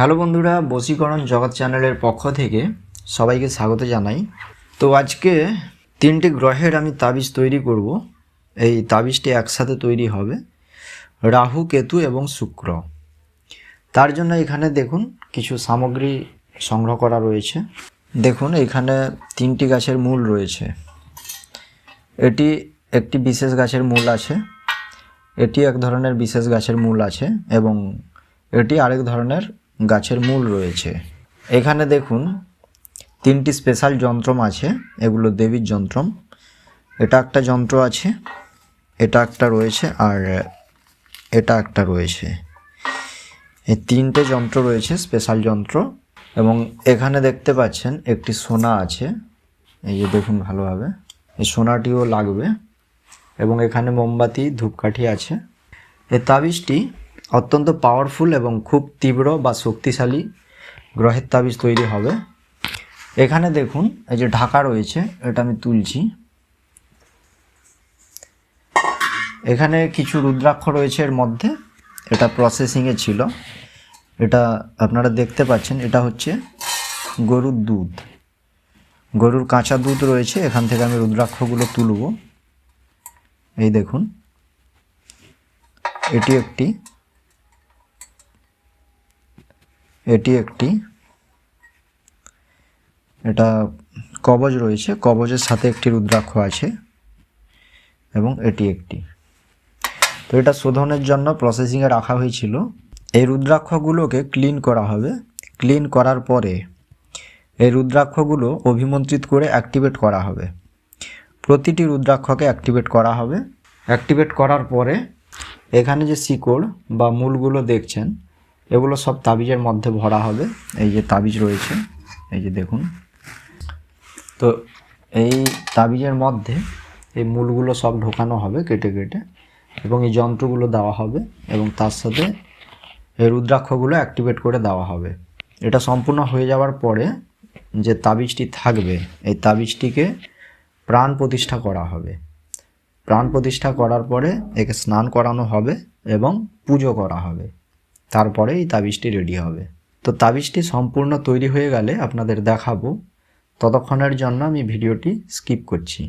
Hello বন্ধুরা, বশীকরণ জগৎ চ্যানেলের পক্ষ থেকে সবাইকে স্বাগত জানাই। তো আজকে তিনটি গ্রহের আমি তাবিজ তৈরি করব। এই তাবিজটি একসাথে তৈরি হবে, রাহু, কেতু এবং শুক্র। তার জন্য এখানে দেখুন কিছু সামগ্রী সংগ্রহ করা রয়েছে। দেখুন, এখানে তিনটি গাছের মূল রয়েছে। এটি একটি বিশেষ গাছের মূল আছে, এটি এক ধরনের বিশেষ গাছের মূল আছে এবং এটি আরেক ধরনের গাছের মূল রয়েছে। এখানে দেখুন, তিনটি স্পেশাল যন্ত্রম আছে। এগুলো দেবীর যন্ত্রম। এটা একটা যন্ত্র আছে, এটা একটা রয়েছে, আর এটা একটা রয়েছে। এই তিনটে যন্ত্র রয়েছে স্পেশাল যন্ত্র। এবং এখানে দেখতে পাচ্ছেন, একটি সোনা আছে। এই যে দেখুন ভালোভাবে, এই সোনাটিও লাগবে। এবং এখানে মোমবাতি, ধূপকাঠি আছে। এই তাবিজটি অত্যন্ত পাওয়ারফুল এবং খুব তীব্র বা শক্তিশালী গ্রহের তাবিজ তৈরি হবে। এখানে দেখুন, এই যে ঢাকা রয়েছে, এটা আমি তুলছি। এখানে কিছু রুদ্রাক্ষ রয়েছে এর মধ্যে, এটা প্রসেসিংয়ে ছিল। এটা আপনারা দেখতে পাচ্ছেন, এটা হচ্ছে গরুর দুধ। গরুর কাঁচা দুধ রয়েছে, এখান থেকে আমি রুদ্রাক্ষগুলো তুলব। এই দেখুন, এটি একটি এটি একটি, এটা কবজ রয়েছে, কবজের সাথে একটি রুদ্রাক্ষ আছে এবং এটি একটি। তো এটা শোধনের জন্য প্রসেসিংয়ে রাখা হয়েছিল। এই রুদ্রাক্ষগুলোকে ক্লিন করা হবে। ক্লিন করার পরে এই রুদ্রাক্ষগুলো অভিমন্ত্রিত করে অ্যাক্টিভেট করা হবে। প্রতিটি রুদ্রাক্ষকে অ্যাক্টিভেট করা হবে। অ্যাক্টিভেট করার পরে এখানে যে শিকড় বা মূলগুলো দেখছেন এগুলো সব তাবিজের মধ্যে ভরা হবে। এই যে তাবিজ রয়েছে, এই যে দেখুন। তো এই তাবিজের মধ্যে এই মূলগুলো সব ঢোকানো হবে কেটে কেটে, এবং এই যন্ত্রগুলো দেওয়া হবে, এবং তার সাথে এই রুদ্রাক্ষগুলো অ্যাক্টিভেট করে দেওয়া হবে। এটা সম্পূর্ণ হয়ে যাওয়ার পরে যে তাবিজটি থাকবে, এই তাবিজটিকে প্রাণ প্রতিষ্ঠা করা হবে। প্রাণ প্রতিষ্ঠা করার পরে একে স্নান করানো হবে এবং পুজো করা হবে। তারপরে এই তাবিজটি রেডি হবে। তো তাবিজটি সম্পূর্ণ তৈরি হয়ে গেলে আপনাদের দেখাবো। ততক্ষণের জন্য আমি ভিডিওটি স্কিপ করছি।